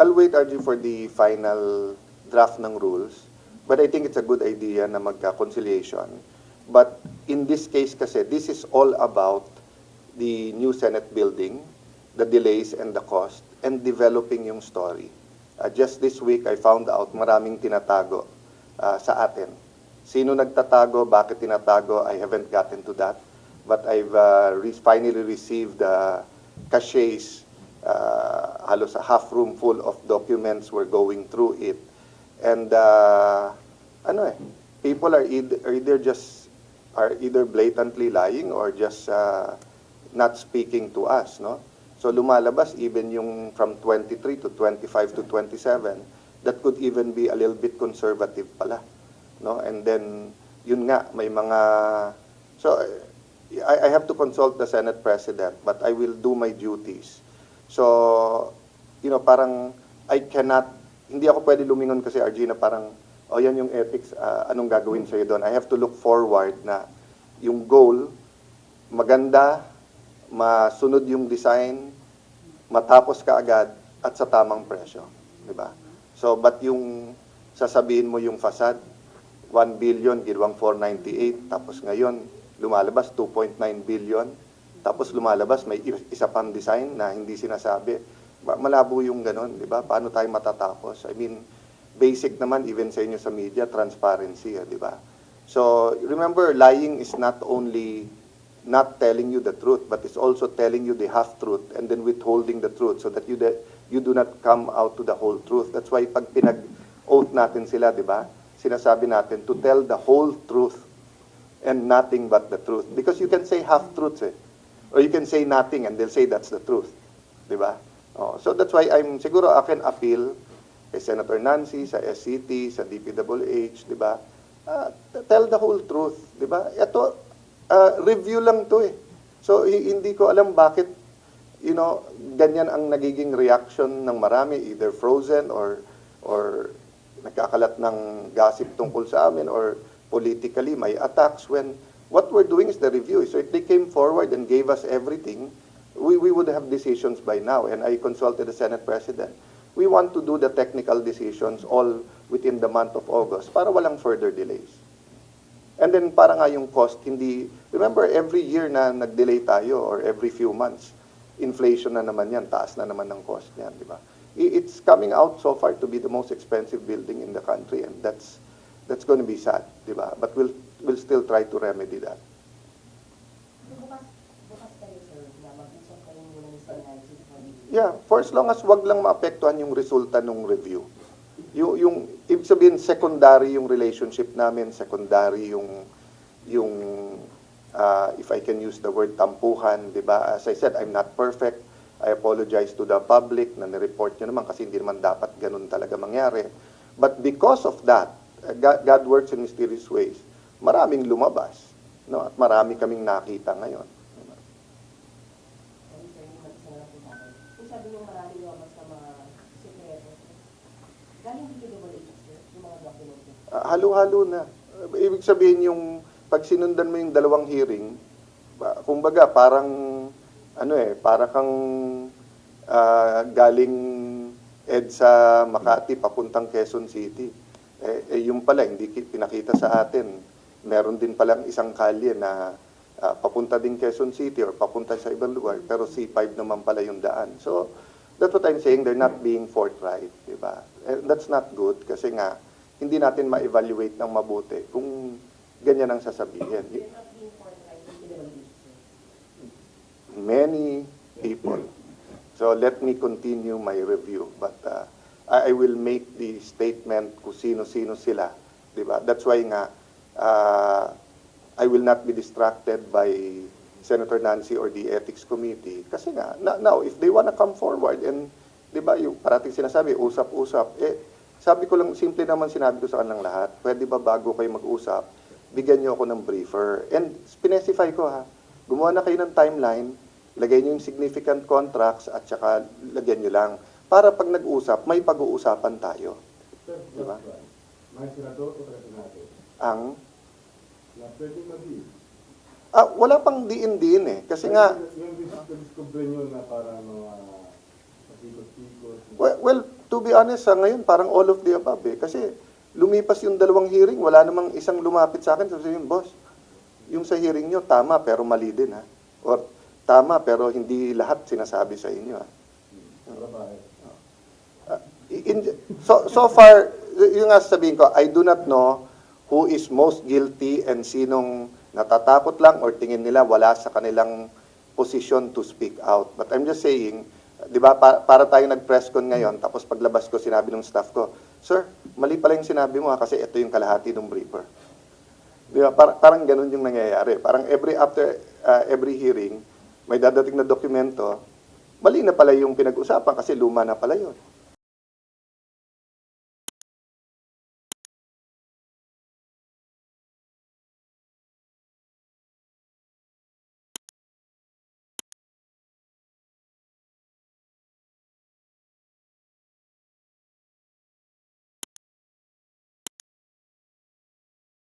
I'll wait, RG, for the final draft ng rules. But I think it's a good idea na magka-conciliation. But in this case kasi, this is all about the new Senate building, the delays and the cost, and developing yung story. Uh, just this week, I found out maraming tinatago uh, sa atin. Sino nagtatago, bakit tinatago, I haven't gotten to that. But I've uh, re- finally received uh, caches, uh, halos a half room full of documents. We're going through it. And uh, ano eh, people are either, are either just are either blatantly lying or just uh, not speaking to us, no? So lumalabas even yung from 23 to 25 to 27 that could even be a little bit conservative pala, no? And then yun nga may mga so I, I have to consult the Senate President but I will do my duties. So you know parang I cannot hindi ako pwede lumingon kasi RG na parang o yan yung ethics ah, anong gagawin sa'yo doon. I have to look forward na yung goal maganda, masunod yung design, matapos ka agad at sa tamang presyo, di ba? So but yung sasabihin mo yung facade 1 billion ginawang 498 tapos ngayon lumalabas 2.9 billion tapos lumalabas may isa pang design na hindi sinasabi Ma- malabo yung ganun, di ba? Paano tayo matatapos? I mean, basic naman even sa inyo sa media, transparency, eh, di ba? So, remember, lying is not only not telling you the truth, but it's also telling you the half-truth and then withholding the truth so that you, de- you do not come out to the whole truth. That's why pag pinag-oath natin sila, di ba? Sinasabi natin to tell the whole truth and nothing but the truth. Because you can say half-truths eh. Or you can say nothing and they'll say that's the truth. Di ba? Oh, so that's why I'm siguro akin appeal kay Senator Nancy, sa SCT, sa DPWH, di ba? T- tell the whole truth, di ba? Ito, ah, review lang to eh. So, hi- hindi ko alam bakit, you know, ganyan ang nagiging reaction ng marami, either frozen or, or nagkakalat ng gossip tungkol sa amin or politically may attacks when what we're doing is the review. So if they came forward and gave us everything, we, we would have decisions by now. And I consulted the Senate President. We want to do the technical decisions all within the month of August para walang further delays. And then para nga yung cost, hindi, remember every year na nag-delay tayo or every few months, inflation na naman yan, taas na naman ng cost niyan, di ba? It's coming out so far to be the most expensive building in the country and that's that's going to be sad, di ba? But we'll we'll still try to remedy that. Yeah, for as long as wag lang maapektuhan yung resulta ng review. Yung, yung ibig sabihin secondary yung relationship namin, secondary yung yung uh, if I can use the word tampuhan, 'di ba? As I said, I'm not perfect. I apologize to the public na ni-report nyo naman kasi hindi naman dapat ganun talaga mangyari. But because of that, uh, God works in mysterious ways. Maraming lumabas, no? At marami kaming nakita ngayon. Sabi niyo marami lumabas sa mga sekreto, galing sir, yung mga documents. Ah, halo-halo na. Uh, Ibig sabihin yung pag sinundan mo yung dalawang hearing, ba- kumbaga parang ano eh, para kang ah, galing EDSA Makati papuntang Quezon City. Eh, eh, yung pala hindi ki- pinakita sa atin. Meron din palang isang kalye na ah, papunta din Quezon City or papunta sa ibang lugar pero C5 naman pala yung daan. So that's what I'm saying, they're not being forthright, di ba? And that's not good kasi nga hindi natin ma-evaluate ng mabuti kung ganyan ang sasabihin. Many people. So let me continue my review. But uh, I, will make the statement kung sino-sino sila. Di ba? That's why nga, uh, I will not be distracted by Senator Nancy or the Ethics Committee. Kasi nga, na- now, if they wanna come forward and, di ba, yung parating sinasabi, usap-usap, eh, sabi ko lang, simple naman sinabi ko sa kanilang lahat, pwede ba bago kayo mag-usap, bigyan niyo ako ng briefer. And specify ko ha, gumawa na kayo ng timeline, lagay niyo yung significant contracts at saka lagyan niyo lang. Para pag nag-usap, may pag-uusapan tayo. Sir, Diba? Mga senador o natin Ang, na pwede ah, wala pang diin-diin eh. Kasi nga, Yung dis- discover nyo na para mga pasikot-sikot. well, well, to be honest, sa ngayon, parang all of the above eh. Kasi lumipas yung dalawang hearing, wala namang isang lumapit sa akin. Sabi yun, boss, yung sa hearing nyo, tama pero mali din ha. Or tama pero hindi lahat sinasabi sa inyo ha. Para bakit? Uh, in, so, so far, yung nga sabihin ko, I do not know who is most guilty and sinong natatakot lang or tingin nila wala sa kanilang position to speak out. But I'm just saying, di ba, pa- para tayong nag-press con ngayon, tapos paglabas ko, sinabi ng staff ko, Sir, mali pala yung sinabi mo ha, kasi ito yung kalahati ng briefer. Di ba, par- parang ganun yung nangyayari. Parang every after uh, every hearing, may dadating na dokumento, mali na pala yung pinag-usapan kasi luma na pala yun.